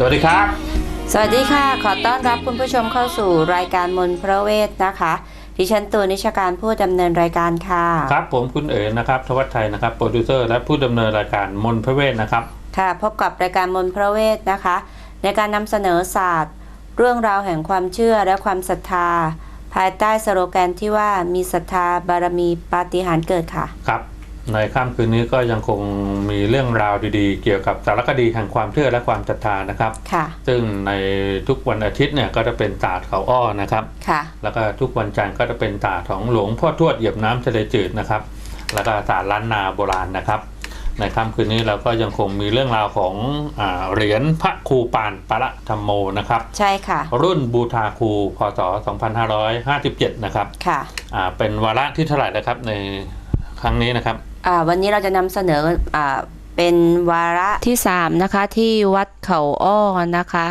สวัสดีครับ สวัสดีค่ะ ขอต้อนรับคุณผู้ชมเข้าสู่รายการมนต์พระเวทนะคะ ดิฉันตัวนิชการผู้ดำเนินรายการค่ะ ครับ ผมคุณเอ๋นะครับทวัชชัยนะครับโปรดิวเซอร์และผู้ดำเนินรายการมนต์พระเวทนะครับ ค่ะพบกับรายการมนต์พระเวทนะคะ ในการนำเสนอศาสตร์ เรื่องราวแห่งความเชื่อและความศรัทธา ภายใต้สโลแกนที่ว่ามีศรัทธาบารมีปาฏิหาริย์เกิดค่ะ ครับ ในค่ำคืนนี้ก็ยังคงมีเรื่องราวดีๆ เกี่ยวกับสารคดีแห่งความเชื่อและความศรัทธานะครับ ค่ะ ซึ่งในทุกวันอาทิตย์เนี่ยก็จะเป็นศาสตร์เขาอ้อนะครับ ค่ะ แล้วก็ทุกวันจันทร์ก็จะเป็นศาสตร์ของหลวงพ่อทวดเหยียบน้ำทะเลจืดนะครับ แล้วก็ศาสตร์ล้านนาโบราณนะครับ ในค่ำคืนนี้เราก็ยังคงมีเรื่องราวของอาเหรียญพระครูปานปรธรรมโมนะครับ ใช่ค่ะ รุ่นบูทาครูพศ 2557 นะครับ ค่ะ อ่าเป็นวาระที่เท่าไหร่นะครับในครั้งนี้นะครับอ่า วันนี้เราจะนำเสนออ่าเป็นวาระที่ 3 นะคะ ที่วัดเขาอ้อนะคะ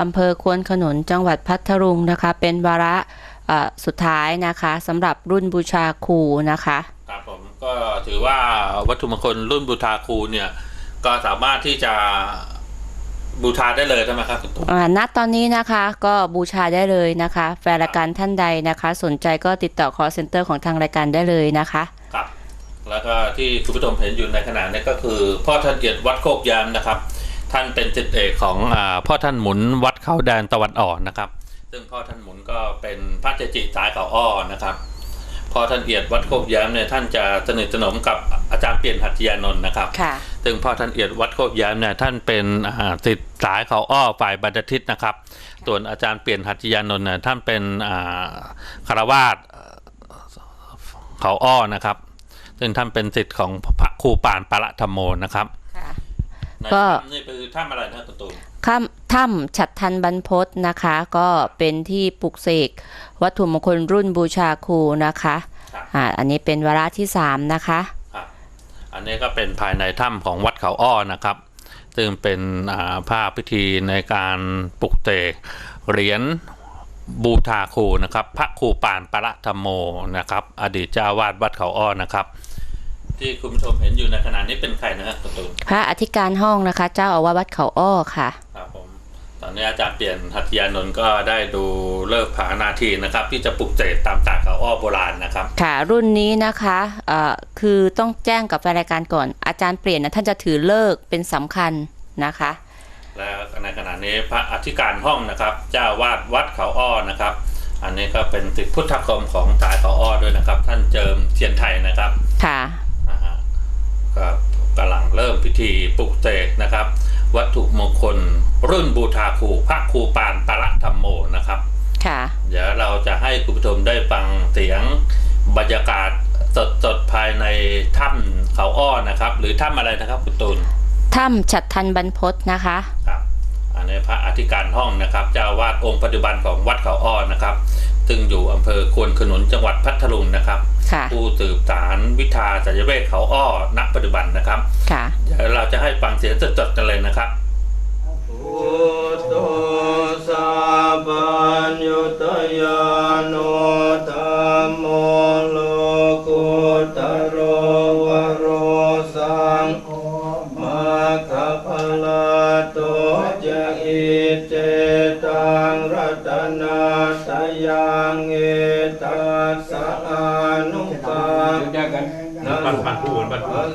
อำเภอควนขนุนจังหวัดพัทลุงนะคะ เป็นวาระอ่าสุดท้ายนะคะสำหรับรุ่นบูชาครูนะคะครับผมก็ถือว่าวัตถุมงคลรุ่นบูทาครูเนี่ยก็สามารถที่จะบูชาได้เลยใช่ไหมครับคุณตุ๊กอ่าณตอนนี้นะคะก็บูชาได้เลยนะคะ แฟนรายการท่านใดนะคะ สนใจก็ติดต่อ call center ของทางรายการได้เลยนะคะครับ แล้วก็ที่คุณผู้ชมเห็นอยู่ในขณะนี้ก็คือ พ่อท่านเกียรติวัดโคกยามนะครับ ท่านเป็นจิตเอกของอาพ่อท่านหมุนวัดเขาแดนตะวันออกนะครับ ซึ่งพ่อท่านหมุนก็เป็นพระเจจิสายเขาอ้อนะครับพ่อท่านเกียรติวัดโคกยามเนี่ยท่านจะสนิทสนมกับอาจารย์เปลี่ยนหัตถยานนท์นะครับค่ะซึ่งพ่อท่านเอียดวัดโคกยามเนี่ยท่านเป็นอ่าศิษย์สายเขาอ้อฝ่ายบรรพทิตนะครับ ส่วนอาจารย์เปลี่ยนหัตถยานนท์เนี่ยท่านเป็นอ่าคารวาสเอ่อเขาอ้อนะครับ ซึ่งท่านเป็นศิษย์ของพระครูปานปรธรรมโมนะครับค่ะในก็ถ้ำนี่คือถ้ำอะไรนะคุณตูนถ้ำถ้ำฉัดทันบรรพตนะคะ ก็เป็นที่ปลุกเสกวัตถุมงคลรุ่นบูชาครูนะคะครับอ่าอันนี้เป็นวาระที่3นะคะครับอันนี้ก็เป็นภายในถ้ำของวัดเขาอ้อนะครับ ซึ่งเป็นอ่าภาพพิธีในการปลุกเสกเหรียญบูชาครูนะครับ พระครูปานปรธรรมโมนะครับ อดีตเจ้าวาดวัดเขาอ้อนะครับ ที่คุณผู้ชมเห็นอยู่ในขณะนี้เป็นใครนะฮะคุณตูนพระอธิการห้องนะคะ เจ้าอาวาสวัดเขาอ้อค่ะ ครับผม ตอนนี้อาจารย์เปลี่ยนหัตถยานนท์ก็ได้ดูเลิกษ์ผานาทีนะครับ ที่จะปลุกเสกตามตากเขาอ้อโบราณนะครับ ค่ะรุ่นนี้นะคะเอ่อคือต้องแจ้งกับแฟนรายการก่อน อาจารย์เปลี่ยนนะท่านจะถือเลิกษ์เป็นสำคัญนะคะ และในขณะนี้พระอธิการห้องนะครับ เจ้าวาดวัดเขาอ้อนะครับ อันนี้ก็เป็นติดพุทธคมของสายเขาอ้อด้วยนะครับ ท่านเจิมเทียนไทยนะครับ ค่ะนะฮะ ก็กำลังเริ่มพิธีปลุกเสกนะครับ วัตถุมงคลรุ่นบูชาครูพระครูปานปรธรรมโมนะครับค่ะเดี๋ยวเราจะให้คุณผู้ชมได้ฟังเสียงบรรยากาศสดๆภายในถ้ำเขาอ้อนะครับ หรือถ้ำอะไรนะครับคุณตูนถ้ำฉัดทันบรรพตนะคะครับอันนี้พระอธิการห้องนะครับเจ้าวาดองค์ปัจจุบันของวัดเขาอ้อนะครับ ซึ่งอยู่อำเภอควนขนุนจังหวัดพัทลุงนะครับค่ะผู้สืบสารวิชาสัญเวชเขาอ้อณปัจจุบันนะครับค่ะเดี๋ยวเราจะให้ฟังเสียงสดๆกันเลยนะครับพุทโธสัพพัญญุตยานุ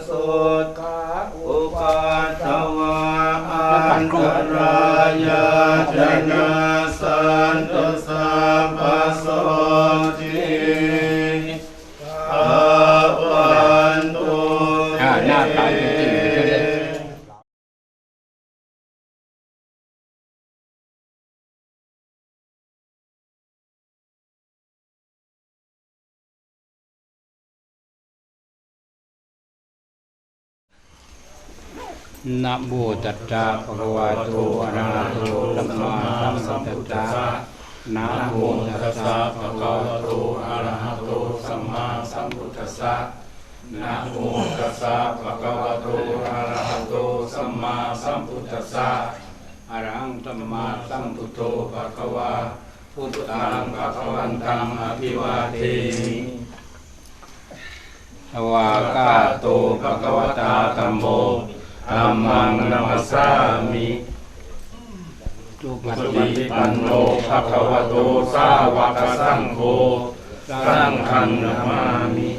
สกาอุปัตวาอันตรายาจนา นะโมตัสสะภะคะวะโตอะระหะโตสัมมาสัมพุทธัสสะนะโมตัสสะภะคะวะโตอะระหะโตสัมมาสัมพุทธัสสะนะโมตัสสะภะคะวะโตอะระหะโตสัมมาสัมพุทธัสสะอะระหังสัมมาสัมพุทโธภะคะวะพุทธังภะคะวันตังอภิวาเทมิวากาโตภะคะวะตาธัมโม ธัมมังนัมสสามิสุปสุปฏิฏิปัปันนโนโนภะภะคะคะวะวะโตโตสาสาววกกสัสังงโฆโฆสัสังงฆัฆังงนานามามามิมิ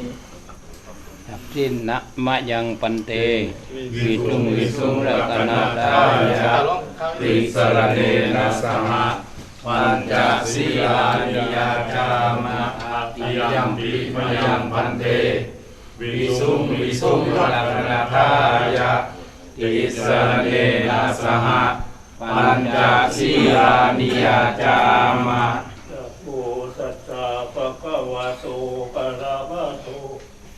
สัพสินนะมะยังปันเตวิทุงวิสุงรัตนาทายะติสรเนนะสหะปัญจศีลานิยาจามะติยัมปิมยังพันเตวิสุงวิสุงรัตนาทายะ ติสเนนะสหะปัญจศีลานิยจามะนะโมตัสสะภะคะวะโตอะระหะโต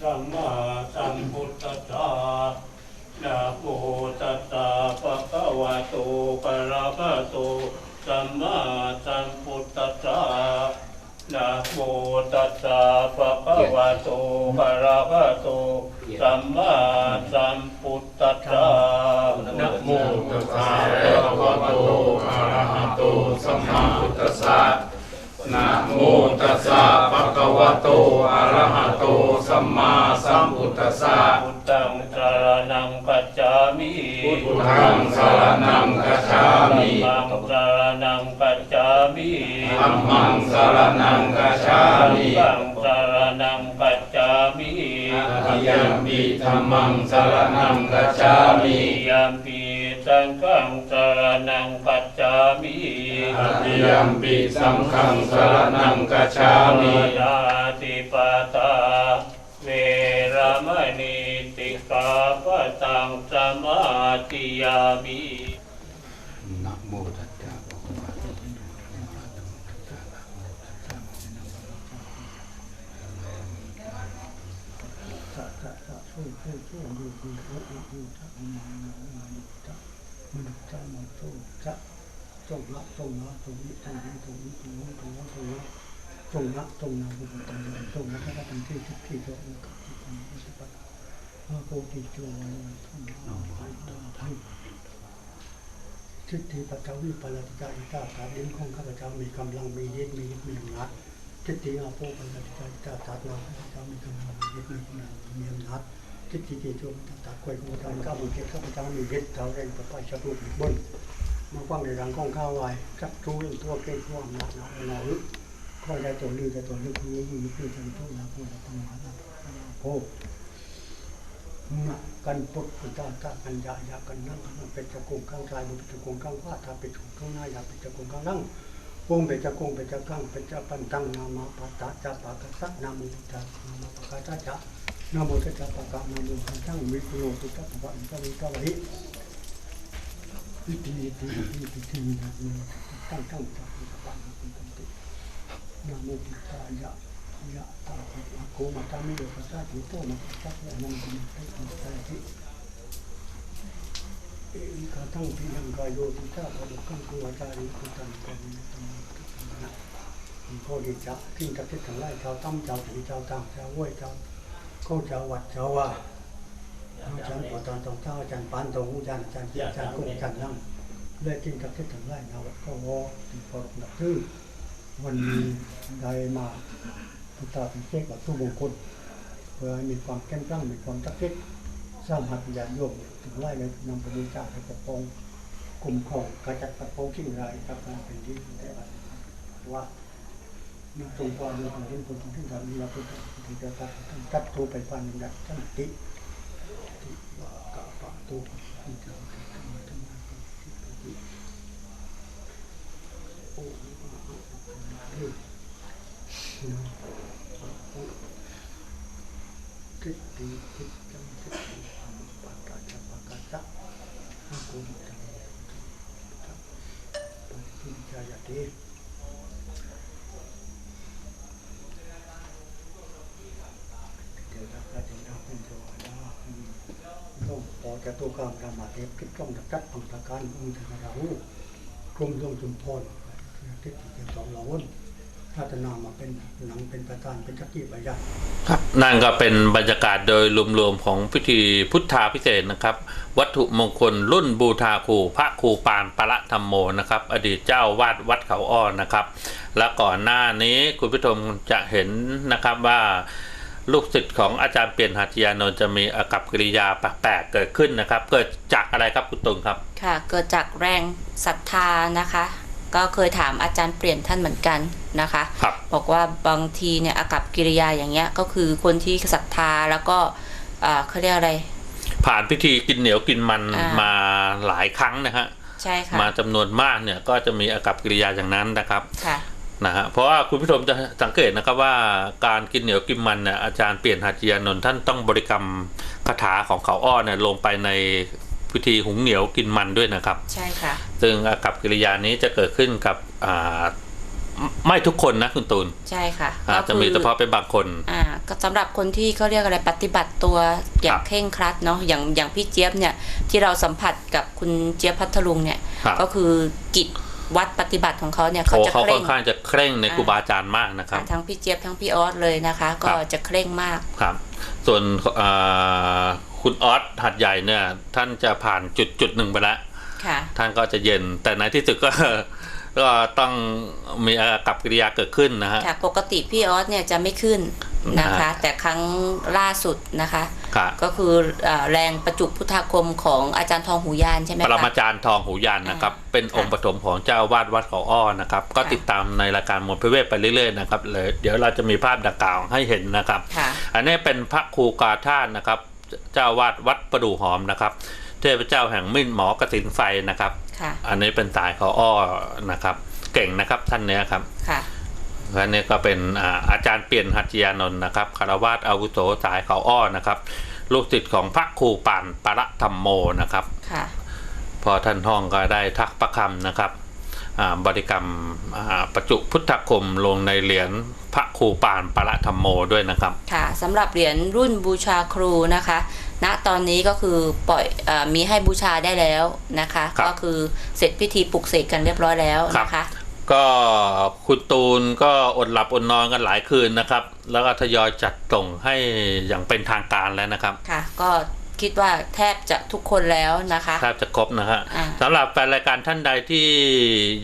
สัมมาสัมพุทธัสสะนะโมตัสสะภะคะวะโตอะระหะโตสัมมาสัมพุทธัสสะ นะโมตัสสะภะคะวะโตอะระหะโตสัมมาสัมพุทธัสสะนะโมตัสสะภะคะวะโตอะระหะโตสัมมาพุทธัสสะนะโมตัสสะภะคะวะโตอะระหะโตสัมมา งสรณังคัจฉามิสังฆังสารนังกัจจามิติยัมปิธัมมังสรณังคัจฉามิยัมปีสังฆังสารนังกัจจามิติยัมปิสังฆังสรณังคัจฉามิยาติปาตาเวรมณีติกาปะตังสมาธิยามิ นะโมตัสสะภะคะวะโต จงละจงละจงนี้จงนี้จงนี้จงนี้จงละจงละจงละจงละบุญตรงจงละถ้าทำที่ที่ที่จงกับที่ทำที่ที่ปัจอาโกติโจวันทุนเอาไปตามทั้งทิฏฐิปัจจวิปลาติกาอิตาการลิ้นของข้าพเจ้ามีกำลังมีฤทธิ์มีฤทธิ์มีอำนาจทิฏฐิอาโปปลาติกาอิตาตานาข้าพเจ้ามีกำลังมีฤทธิ์มีกำลังมีอำนาจ ทิฏฐิเจโจตัตตะควยของข้าพเจ้ามีเกียรติข้าพเจ้ามีฤทธิ์เท่าเร่งประไปชักลูกบนมาฟังในรังของข้าวไว้จับทูนตัวเก่งตัวหนักหนาหนาลึกคอยได้ตัวลือแต่ตัวลึกนี้อยู่คือจันทุนาพูดตั้งมาโอ้นักกันปุตตุตาตากันยายากันนั่งมันเป็นจะกงข้างซ้ายมันเป็นจะกงข้างขวาถ้าเป็นถูกข้างหน้าอย่าเป็นจะกงข้างนั่งวงเป็นจะกงเป็นจะข้างเป็นจะปันตั้งนามาปะตาจะปะกะสันามุตตานามาปะกะตาจะ นามุตตะปะกะนามุตังทั้งวิปโรตุตะปะวันตะวิตะวิวิธีวิธีวิธีวิธีนะตั้งตั้งตั้งตั้งตั้งตั้งตั้งนะโมพุทธายะยะตาอะโกมาตามิโดปัสสะติโตมาปัสสะยะนังมิเตติสาธิเอวิกาตั้งพิยังกายโยติตาปะดุขังกุวาจาริกุตังกัมมิตังตังนะโพธิจะทิ้งตะคิดทั้งหลายชาวตั้มชาวถึงชาวต่างชาวห้วยชาวเข้าชาวัดชาว่าอาจารย์ปอตอนตองเจ้าอาจารย์ปานตองอาจารย์อาจารย์เกียรติอาจารย์กุ้งอาจารย์นั่งเลือกกินกับที่ถึงไร่นาวัดก็วอติดพอหนักทื่อวันนี้ได้มาพุทธาพิเศษกับทุกมงคลเพื่อให้มีความแข็งแกร่งมีความจักจิตสร้างหัตถญาณโยมถึงไร่เลยนำไปบริจาคให้ปกป้องคุ้มครองกระจัดปัดเป้องสิ่งร้ายกับเป็นที่ได้ว่า มีตรงความมีความเห็นผลของที่ทำนี้เราพุทธที่จะตัดตัดตัวไปฟันดัดทั้งติติวากาปะตุอิจังกิตังธรรมะติปติโอ้เฮ้นะทิฏฐิทิฏจังทิฏฐิปะกาจะปะกาจะอากุมิตังทัปฏิปิจายติเดี๋ยวเราจะได้เป็นเทวดา ต้ อจะตัวกลางธรรมะเทพคิดต้องจัดจัดพังตะการมีธรรมดาหูกรมดวงจุมพรทิศที่เจ็ดสองเหล่าวนพัฒนามาเป็นหนังเป็นประธานเป็นจักรีใบใหญ่ครับนั่นก็เป็นบรรยากาศโดยรวมๆของพิธีพุทธาพิเศษนะครับ วัตถุมงคลรุ่นบูชาครูพระครูปานปรธรรมโมนะครับ อดีตเจ้าวาดวัดเขาอ้อนะครับ และก่อนหน้านี้คุณผู้ชมจะเห็นนะครับว่า ลูกศิษย์ของอาจารย์เปลี่ยนหัตถยานนท์จะมีอากับกิริยาแปลกๆเกิดขึ้นนะครับ เกิดจากอะไรครับคุณตุงครับ ค่ะ เกิดจากแรงศรัทธานะคะ ก็เคยถามอาจารย์เปลี่ยนท่านเหมือนกันนะคะครับบอกว่าบางทีเนี่ยอากับกิริยาอย่างเงี้ยก็คือคนที่ศรัทธาแล้วก็อ่าเขาเรียกอะไร ผ่านพิธีกินเหนียวกินมันอ่ามมาหลายครั้งนะฮะใช่ค่ะมาจำนวนมากเนี่ยก็จะมีอากับกิริยาอย่างนั้นนะครับค่ะ นะฮะเพราะว่าคุณผู้ชมจะสังเกตนะครับว่าการกินเหนียวกินมันเนี่ยอาจารย์เปลี่ยนหัตถยานนท์ท่านต้องบริกรรมคาถาของเขาอ้อเนี่ยลงไปในพิธีหุงเหนียวกินมันด้วยนะครับ ใช่ค่ะ ซึ่งอากับกิริยานี้จะเกิดขึ้นกับอ่าไม่ไม่ทุกคนนะคุณตูน ใช่ค่ะอาจจะมีก็คือเฉพาะเป็นบางคนอ่าก็สำหรับคนที่เขาเรียกอะไรปฏิบัติตัวอย่าคงรับเคร่งครัดเนาะอย่างอย่างพี่เจี๊ยบเนี่ยที่เราสัมผัสกับคุณเจี๊ยบพัทลุงเนี่ยครับก็คือกิจ วัดปฏิบัติของเขาเนี่ยเขาโอ้จะเขาเคร่ค่องนข้างจะเคร่งในอ่าครูบาอาจารย์มากนะครับอ่าทั้งพี่เจี๊ยบทั้งพี่ออสเลยนะคะ ก็ครับ จะเคร่งมาก ครับ ส่วนอ่าคุณออสหัดใหญ่เนี่ยท่านจะผ่านจุดจุดหนึ่งไปแล้ว ค่ะ ท่านก็จะเย็น แต่ในที่สุดก็ ก็ต้องมีอากับกิริยาเกิดขึ้นนะฮะค่ะปกติพี่ออสเนี่ยจะไม่ขึ้น นะคะอ่าแต่ครั้งล่าสุดนะคะครับก็คืออ่าแรงประจุพุทธาคมของอาจารย์ทองหูยานใช่ไหมปรคะมาจารย์ทองหูยันนะครับอ่าเป็นองค์ปฐมของเจ้าอาวาดวัดเขาอ้อนะครับ ก็ค่ะติดตามในรายการมวลพระเวทไปเรื่อยๆนะครับเลยเดี๋ยวเราจะมีภาพดังกล่าวให้เห็นนะครับค่ะอันนี้เป็นพระครูกาท่านนะครับ เจ้าอาวาดวัดประดู่หอมนะครับเทพเจ้าแห่งมิ่นหมอกสินไฟนะครับค่ะอันนี้เป็นสายเขาอ้อนะครับ เก่งนะครับท่านเนี้ยครับค่ะ และนี่ก็เป็นอาอาจารย์เปลี่ยนหัตถยานนท์นะครับคารวาสอาวุโสสายเขาอ้อนะครับ ลูกศิษย์ของพระครูป่านปรธรรมโมนะครับค่ะพอท่านท่องก็ได้ทักประคำนะครับอ่าบริกรรมอ่าประจุพุทธคมลงในเหรียญพระครูป่านปรธรรมโมด้วยนะครับค่ะสำหรับเหรียญรุ่นบูชาครูนะคะณตอนนี้ก็คือปล่อยเออมีให้บูชาได้แล้วนะคะครับก็คือเสร็จพิธีปลุกเสกกันเรียบร้อยแล้วนะคะ ก็คุณตูนก็อดหลับอดนอนกันหลายคืนนะครับ แล้วก็ทยอยจัดส่งให้อย่างเป็นทางการแล้วนะครับ ค่ะ ก็คิดว่าแทบจะทุกคนแล้วนะคะ แทบจะครบนะฮะอ่า สำหรับแฟนรายการท่านใดที่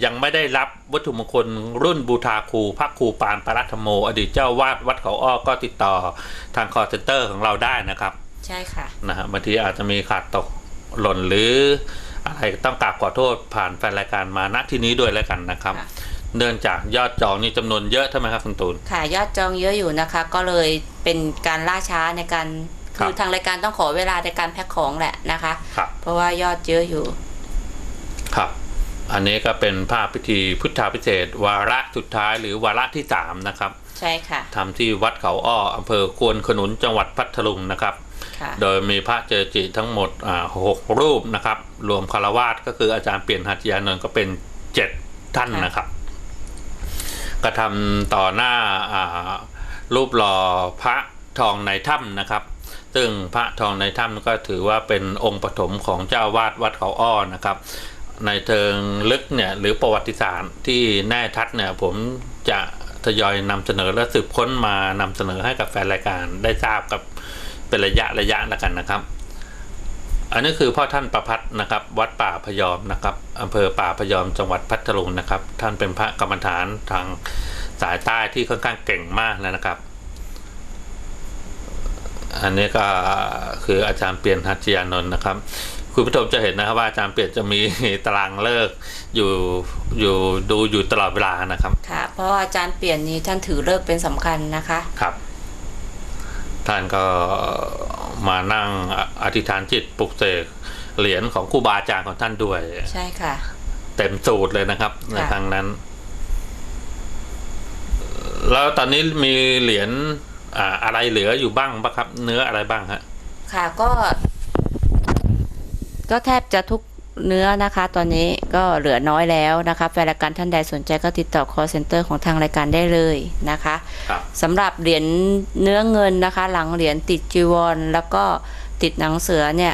ยังไม่ได้รับวัตถุมงคลรุ่นบูชาครูพระครูปานปรัตโม อดีตเจ้าวาดวัดเขาอ้อก็ติดต่อทางคอเซ็นเตอร์ของเราได้นะครับ ใช่ค่ะ นะฮะบางทีอาจจะมีขาดตกหล่นหรืออะไร ต้องกราบขอโทษผ่านแฟนรายการมาณที่นี้ด้วยแล้วกันนะครับ ค่ะ เนื่องจากยอดจองนี่จำนวนเยอะใช่ไหมครับคุณตูน ค่ะยอดจองเยอะอยู่นะคะ ก็เลยเป็นการล่าช้าในการครับ คือทางรายการต้องขอเวลาในการแพ็คของแหละนะคะ ครับ เพราะว่ายอดเยอะอยู่ ครับ อันนี้ก็เป็นภาพพิธีพุทธาพิเศษกวาระสุดท้ายหรือวาระที่สามนะครับ ใช่ค่ะ ทำที่วัดเขาอ้ออำเภอควนขนุนจังหวัดพัทลุงนะครับค่ะ โดยมีพระเจจิทั้งหมดหกรูปนะครับ รวมคารวาสก็คืออาจารย์เปลี่ยนหัตยานนท์ก็เป็นเจ็ดท่านนะครับกระทำต่อหน้าอ่ารูปหล่อพระทองในถ้ำนะครับ ซึ่งพระทองในถ้ำก็ถือว่าเป็นองค์ปฐมของเจ้าวาดวัดเขาอ้อนะครับ ในเทิงลึกเนี่ยหรือประวัติศาสตร์ที่แน่ชัดเนี่ยผมจะทยอยนำเสนอและสืบค้นมานำเสนอให้กับแฟนรายการได้ทราบกับ เป็นระยะระยะแล้วกันนะครับ อันนี้คือพ่อท่านประพัฒน์นะครับ วัดป่าพยอมนะครับอำเภอป่าพยอมจังหวัดพัทลุงนะครับ ท่านเป็นพระกรรมฐานทางสายใต้ที่ค่อนข้างเก่งมากแล้วนะครับ อันนี้ก็คืออาจารย์เปลี่ยนหัตถยานนท์นะครับคุณผู้ชมจะเห็นนะครับว่าอาจารย์เปลี่ยนจะมีตารางเลิกอยู่อยู่ดูอยู่ตลอดเวลานะครับ ค่ะ เพราะว่าอาจารย์เปลี่ยนนี้ท่านถือเลิกษ์เป็นสำคัญนะคะ ครับ ท่านก็มานั่งอธิษฐานจิตปลุกเสกเหรียญของครูบาอาจารย์ของท่านด้วย ใช่ค่ะ เต็มสูตรเลยนะครับ ในครั้งนั้น แล้วตอนนี้มีเหรียญอ่าอะไรเหลืออยู่บ้างปะครับ เนื้ออะไรบ้างฮะ ค่ะก็ ก็แทบจะทุก เนื้อนะคะ ตอนนี้ก็เหลือน้อยแล้วนะคะแฟนรายการท่านใดสนใจก็ติดต่อ call center ของทางรายการได้เลยนะคะครับ สำหรับเหรียญเนื้อเงินนะคะ หลังเหรียญติดจีวร แล้วก็ติดหนังเสือเนี่ย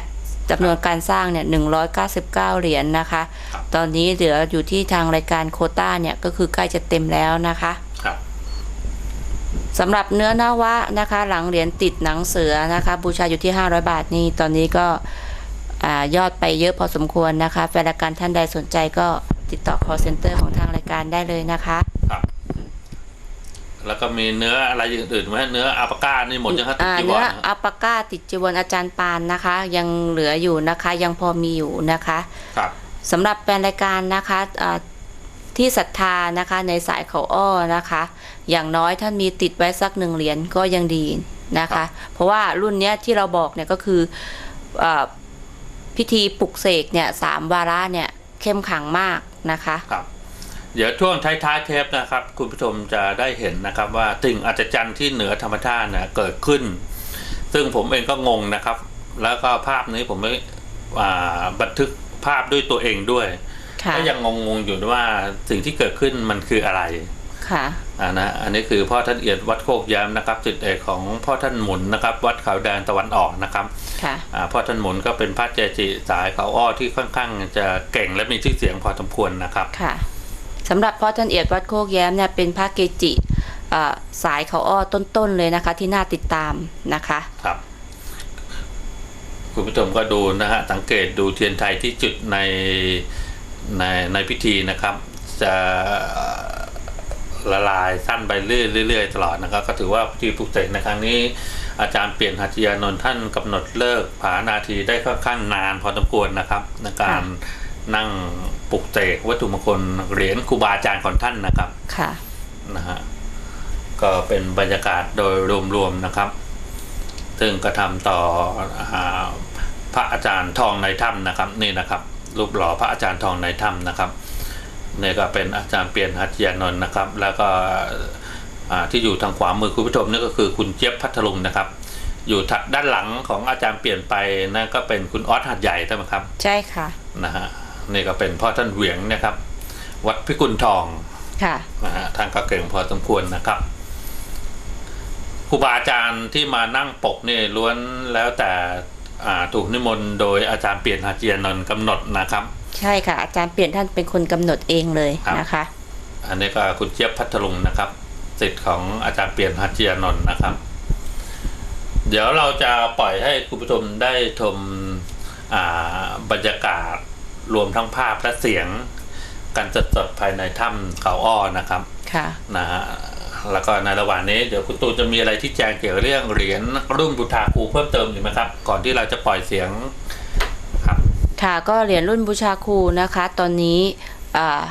จำนวนการสร้างเนี่ย199 เหรียญนะคะ ครับ ตอนนี้เหลืออยู่ที่ทางรายการโควต้าเนี่ยก็คือใกล้จะเต็มแล้วนะคะ ครับ สำหรับเนื้อนวะนะคะ หลังเหรียญติดหนังเสือนะคะ บูชาอยู่ที่ 500 บาทนี่ตอนนี้ก็ อายอดไปเยอะพอสมควรนะคะแฟนรายการท่านใดสนใจก็ติดต่อ call center ของทางรายการได้เลยนะคะครับ แล้วก็มีเนื้ออะไรอื่นๆไหมเนื้ออัปปาก้านี่หมดยังครับอ่าจีวเนื้อรนะอัปปาก้าติดจีวรอาจารย์ปานนะคะ ยังเหลืออยู่นะคะ ยังพอมีอยู่นะคะ ครับ สำหรับแฟนรายการนะคะอ่าที่ศรัทธานะคะในสายเขาอ้อนะคะ อย่างน้อยท่านมีติดไว้สักหนึ่งเหรียญก็ยังดีนะคะเพราะว่ารุ่นเนี้ยที่เราบอกเนี่ยก็คืออา พิธีปลุกเสกเนี่ยสามวาระเนี่ยเข้มขังมากนะคะครับเดี๋ยวช่วงท้ายๆเทปนะครับ คุณผู้ชมจะได้เห็นนะครับว่าสิ่งอัศจรรย์ที่เหนือธรรมชาติเนี่ยเกิดขึ้น ซึ่งผมเองก็งงนะครับ แล้วก็ภาพนี้ผมไม่อ่าบันทึกภาพด้วยตัวเองด้วยค่ะก็ยังงงๆอยู่ว่าสิ่งที่เกิดขึ้นมันคืออะไร ค่ะอ่านะอันนี้คือพ่อท่านเอียดวัดโคกยามนะครับจิตเอกของพ่อท่านหมุนนะครับ วัดเขาแดนตะวันออกนะครับค่ะอ่าพ่อท่านหมุนก็เป็นพระเจจิสายเขาอ้อที่ค่อนข้างจะเก่งและมีชื่อเสียงพอสมควรนะครับค่ะสำหรับพ่อท่านเอียดวัดโคกแย้มเนี่ยเป็นพระเกจิอ่าสายเขาอ้อต้นๆเลยนะคะ ที่น่าติดตามนะคะครับคุณผู้ชมก็ดูนะฮะสังเกตดูเทียนไทยที่จุดในในในพิธีนะครับ จะ ละลายสั้นไปเรื่อยๆตลอดนะครับ ก็ถือว่าพิธีปลุกเสกในครั้งนี้ อาจารย์เปลี่ยนหัตถยานนท์ท่านกำหนดเลิกผานาทีได้ค่อนข้างนานพอสมควรนะครับ ในการนั่งปลุกเสกวัตถุมงคลเหรียญครูบาอาจารย์ของท่านนะครับค่ะนะฮะก็เป็นบรรยากาศโดยรวมๆนะครับ ซึ่งกระทำต่ออาพระอาจารย์ทองในถ้ำนะครับ นี่นะครับ รูปหล่อพระอาจารย์ทองในถ้ำนะครับ นี่ก็เป็นอาจารย์เปลี่ยนหัตถยานนท์นะครับ แล้วก็อ่าที่อยู่ทางขวามือคุณผู้ชมนี่ก็คือคุณเจี๊ยบพัทลุงนะครับ อยู่ถัดด้านหลังของอาจารย์เปลี่ยนไปนั่นก็เป็นคุณออสหัดใหญ่ใช่ไหมครับ ใช่ค่ะนะฮะนี่ก็เป็นพ่อท่านเหวียงนะครับ วัดพิกุลทองค่ะนะฮะท่านก็เก่งพอสมควรนะครับครูบาอาจารย์ที่มานั่งปกนี่ล้วนแล้วแต่อ่าถูกนิมนต์โดยอาจารย์เปลี่ยนหาเจียนนท์กำหนดนะครับ ใช่ค่ะ อาจารย์เปลี่ยนท่านเป็นคนกำหนดเองเลยครับนะคะ อันนี้ก็คุณเจี๊ยบพัทลุงนะครับสิทธิ์ของอาจารย์เปลี่ยนหาเจียนนท์นะครับ เดี๋ยวเราจะปล่อยให้คุณผู้ชมได้ชมอ่าบรรยากาศรวมทั้งภาพและเสียงกันสดๆภายในถ้ำเขาอ้อนะครับ ค่ะนะฮะแล้วก็ในระหว่างนี้เดี๋ยวคุณตูนจะมีอะไรที่แจ้งเกี่ยวกับเรื่องเหรียญรุ่นบุทาคูเพิ่มเติมอยู่ไหมครับ ก่อนที่เราจะปล่อยเสียง ครับค่ะก็เหรียญรุ่นบูชาครูนะคะ ตอนนี้อ่า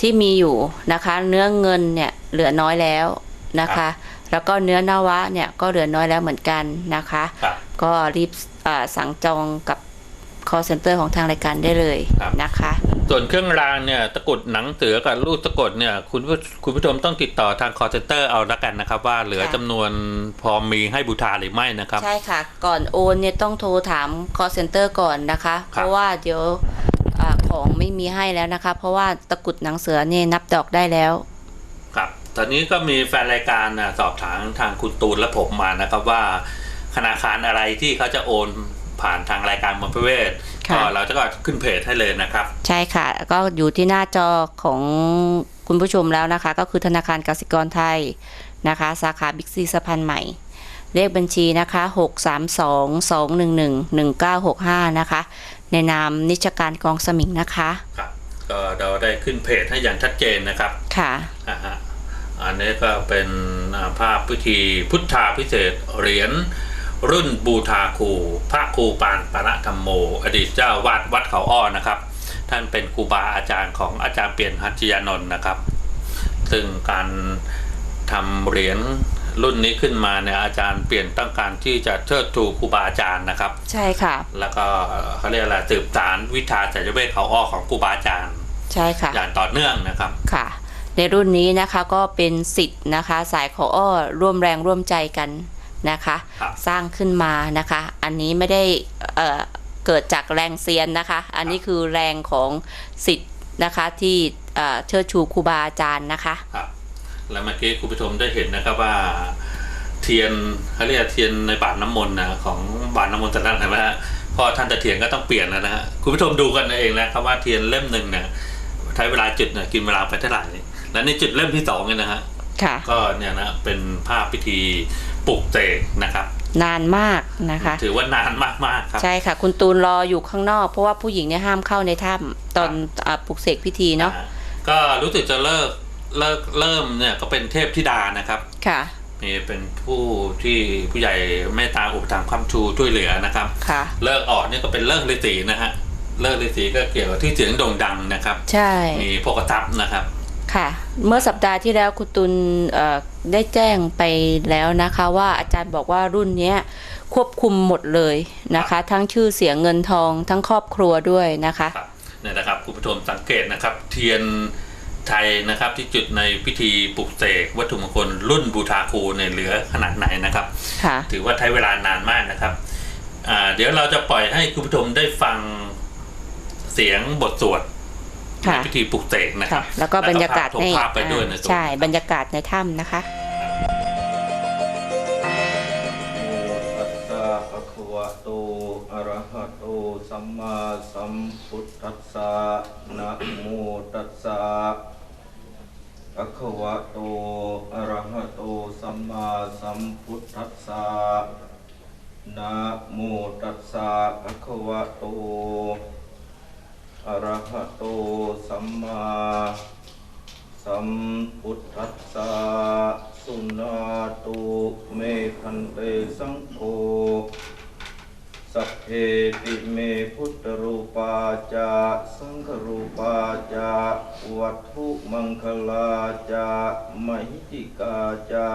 ที่มีอยู่นะคะ เนื้อเงินเนี่ยเหลือน้อยแล้วนะครัคะบแล้วก็เนื้อนวะเนี่ยก็เหลือน้อยแล้วเหมือนกันนะคะครับก็รีบอ่าสั่งจองกับ call center ของทางรายการได้เลยครับนะคะ ส่วนเครื่องรางเนี่ยตะกรุดหนังเสือกับลูกตะกรุดเนี่ยคุณผู้คุณผู้ชมต้องติดต่อทาง call center เอาละกันนะครับ ว่าเหลือค่ะจำนวนพอมีให้บูชาหรือไม่นะครับ ใช่ค่ะ ก่อนโอนเนี่ยต้องโทรถาม call center ก่อนนะคะ เพราะว่าเดี๋ยวอาของไม่มีให้แล้วนะคะ เพราะว่าตะกรุดหนังเสือเนี่ยนับดอกได้แล้วครับ ตอนนี้ก็มีแฟนรายการนะสอบถามทางคุณตูนและผมมานะครับว่าธนาคารอะไรที่เขาจะโอน ผ่านทางรายการมนพิเวศค่ะก็เราจะก็ขึ้นเพจให้เลยนะครับ ใช่ค่ะ ก็อยู่ที่หน้าจอของคุณผู้ชมแล้วนะคะ ก็คือธนาคารกสิกรไทยนะคะ สาขาบิ๊กซีสะพานใหม่ เลขบัญชีนะคะ 632-211-1965 นะคะ ในนามนิชการกองสมิงนะคะครับก็เราได้ขึ้นเพจให้อย่างชัดเจนนะครับ ค่ะอ่าฮะอันนี้ก็เป็นอ่าภาพพิธีพุทธาพิเศษกเหรียญ รุ่นบูทาคูพระครูปานปณธรรมโม อดีตเจ้าวาดวัดเขาอ้อนะครับ ท่านเป็นครูบาอาจารย์ของอาจารย์เปลี่ยนหัตถยานนท์นะครับ ซึ่งการทำเหรียญรุ่นนี้ขึ้นมาเนี่ยอาจารย์เปลี่ยนต้องการที่จะเชิดชูครูบาอาจารย์นะครับ ใช่ค่ะ แล้วก็เขาเรียกอะไรสืบสารวิชาสายเวทเขาอ้อของครูบาอาจารย์ใช่ค่ะอย่างต่อเนื่องนะครับค่ะ ในรุ่นนี้นะคะก็เป็นสิทธิ์นะคะ สายขออ้อร่วมแรงร่วมใจกัน นะคะครับสร้างขึ้นมานะคะ อันนี้ไม่ได้เอ่อเกิดจากแรงเซียนนะคะ อันนี้คือแรงของสิทธิ์นะคะที่เอ่อเชิดชูครูบาอาจารย์นะคะครับแล้วเมื่อกี้คุณผู้ชมได้เห็นนะครับว่าเทียนเขาเรียกเทียนในบาทน้ำมนต์นะของบาทน้ำมนต์แต่ละเห็นไหมฮะพอท่านจะเทียนก็ต้องเปลี่ยนแล้วนะฮะคุณผู้ชมดูกันเองนะครับว่าเทียนเล่มหนึ่งเนี่ยใช้เวลาจุดเนี่ยกินเวลาไปเท่าไหร่และนี่จุดเล่มที่สองเนี่ยนะฮะ ค่ะ ก็เนี่ยนะเป็นภาพพิธีปลุกเสกนะครับ นานมากนะคะ ถือว่านานมากๆครับ ใช่ค่ะ คุณตูนรออยู่ข้างนอก เพราะว่าผู้หญิงเนี่ยห้ามเข้าในถ้ำตอนอ่าปลุกเสกพิธีเนาะอ่าก็รู้สึกจะเลิกเลิกเริ่มเนี่ยก็เป็นเทพธิดานะครับค่ะมีเป็นผู้ที่ผู้ใหญ่เมตตาอุปถัมภ์คำชูช่วยเหลือนะครับค่ะเลิกออกเนี่ยก็เป็นเลิกฤาษีนะฮะเลิกฤาษีก็เกี่ยวกับที่เสียงโด่งดังนะครับ ใช่มีพวกกระทับนะครับ ค่ะ เมื่อสัปดาห์ที่แล้วคุณตุลเอ่อได้แจ้งไปแล้วนะคะว่าอาจารย์บอกว่ารุ่นเนี้ยควบคุมหมดเลยนะคะ ทั้งชื่อเสียงเงินทองทั้งครอบครัวด้วยนะคะครับเนี่ยนะครับคุณผู้ชมสังเกตนะครับ เทียนไทยนะครับที่จุดในพิธีปลุกเสกวัตถุมงคลรุ่นบูชาครูเนี่ยเหลือขนาดไหนนะครับค่ะถือว่าใช้เวลานานมากนะครับอ่าเดี๋ยวเราจะปล่อยให้คุณผู้ชมได้ฟังเสียงบทสวดใน ค่ะ พิธีปลุกเสกนะคค่ะรับแล้วก็บรรยากาศในในภาพไปด้วยในอ่าตัวใช่บรรยากาศในถ้ำนะคะ ตัสสะภะคะวะโต อะระหะโต สัมมาสัมพุทธัสสะ นะโมตัสสะภะคะวะโต อะระหะโต สัมมาสัมพุทธัสสะ นะโมตัสสะภะคะวะโต อะระหะโตสัมมาสัมพุทธัสสะสุนาตุเมพันเตสังโฆสัพเพติเมพุทธรูปาจาสังฆรูปาจาวัตถุมังคลาจามหิติกาจา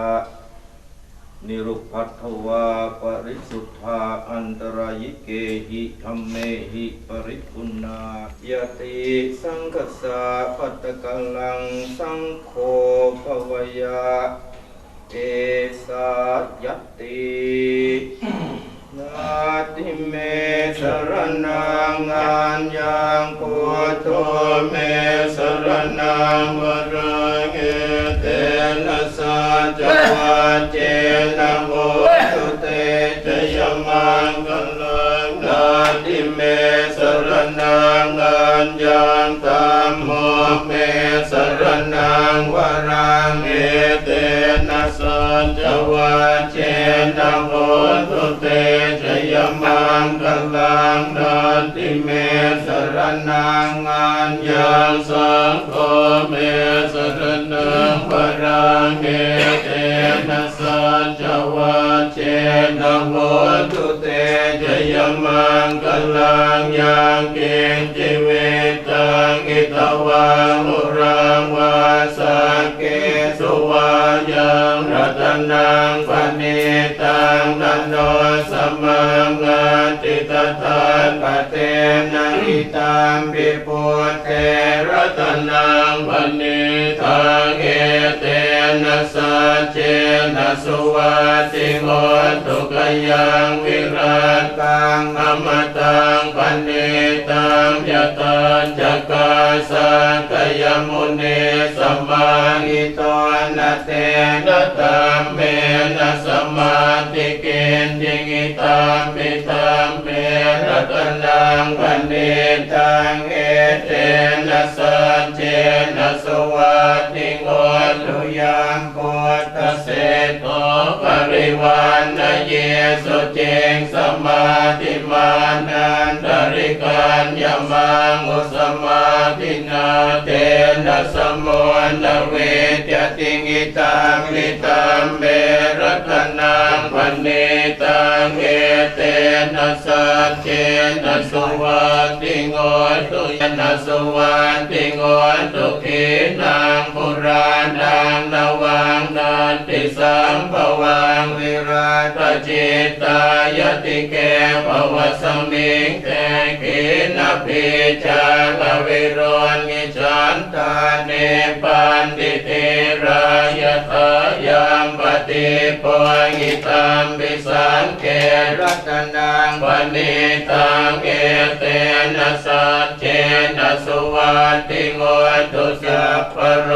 นิรุปัทถวาปริสุทธาอันตรายเกหิธรรมเมหิปริปุณนายติสังคสาปัตตกลังสังโฆภวยาเอสายตตินาติเมสรนังอัญญังพุทโธเมสรนังวรังเอ นะสัจวัจเจนะโมตุเตจยมังกัลลังนาติเมสรนังอัญญังตัมโมเมสรนังวรังเอเตนะสัจวัจเจนะโมตุเตชยมังกังนัน สรนังอัญญังสังโฆเมสรนังวรังเอเตนะสัจวัจเจนะโมตุเตชยมังกลังยังเกณจิเวตังอิตวังอุรังวาสเก วายังรัตนังปณิตังนันโนสมังงาติตตานปเตนะอิตังปิปุเตรัตนังปณิทังเอเตนะสัจเจนะสุวัติโงตุกยังวิราตังอมตังปณิตังยตัญจักกาสังกยมุนีสมมาหิตนเตนะตามเมนะสมาติเกณฑิงิตามปิตามเม รัตนังปณิตังเอเตนะสัจเจนะสวัสดิโงตุยังปุตเสโตปริวันนะเยสุเจงสมาธิมานันตริกันยมังอุสมาธินาเตนะสมโมนะเวทยติงิตังลิตัมเบรัตนังปณิตังเอเตนะสัจเจนสุวัสดิโงตุยนสุวัสดิโงตุขีนังปุรานังนวังนันติสัมภวังวิราตจิตตายติเกภวสมิงเตกินภิจางวิโรณิจันตาเนปันติ รายทายามปฏิปวิตัมปิสังเกรัตนังปณิตังเอเตนะสัจเจนะสุวัสดิโงตุสัพพโร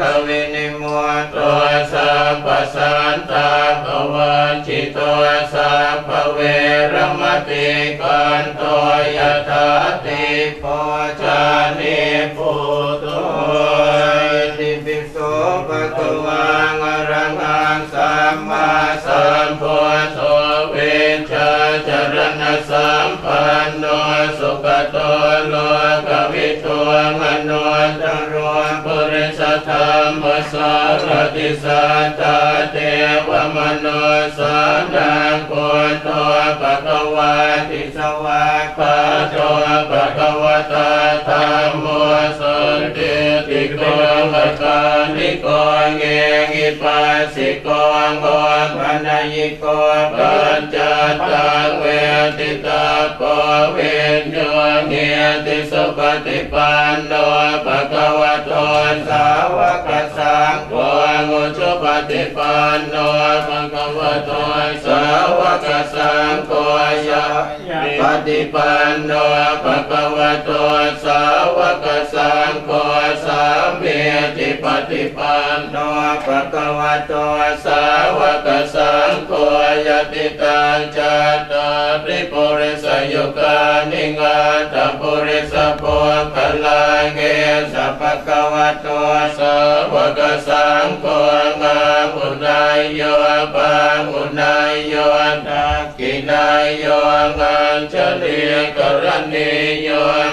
ควินิโมตุสัพพสันตาภวันจิตโตสัพพเวรมติกันโตยถาติโพจานิปุ มสารติสัตเทวมนุสานังโกตปะกวาติสวากขาโตปะคะวตาธรรมโมสุติ โกภะกานิโกเงงิปัสสิโกโงปัญญิโกปัญจตังเวทิตาโกเวนโยเนติสุปฏิปันโนภะคะวะโตสาวกสังโฆโงจุปฏิปันโนภะคะวะโตสาวกสังโฆยะปฏิปันโนภะคะวะโตสาวกสังโฆ ปฏิปันโนภะคะวะโตสาวกสังังโกยติตังจตาริปุริสยุกานิงาตปุริสปุคลาเกสัพพกวัตโตสาวกสังโฆงามุนายโยปังมุนายโยนากินายโยงันเฉลียกรณีโย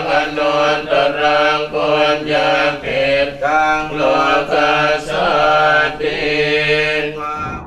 อนุตรังปุญญาเกตังโลกาสติมา